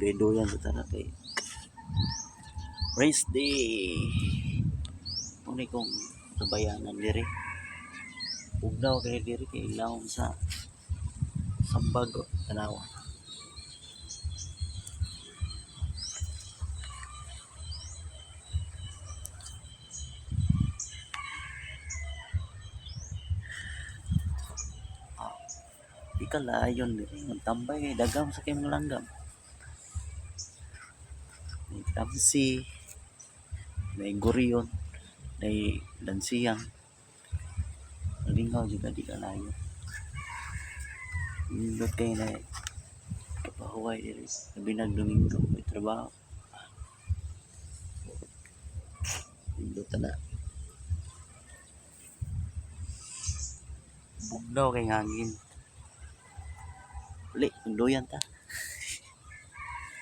Magdoy-doyan sa tara kay Race Day. Muna kong kabayanan diri. Ugnaw kay diri kay ilawom sa sambag o tanawa. Di ka layon diri. Magtambay kay dagam sa kay langgam. Tamsi, may gurion, may lansiyang. Lingaw juga di ka layo. Nindot kayo na kapahuway diri. Nabinag Domingo, may trabaho. Nindot na. Bugnaw kay hangin. Uli, magduyan ta.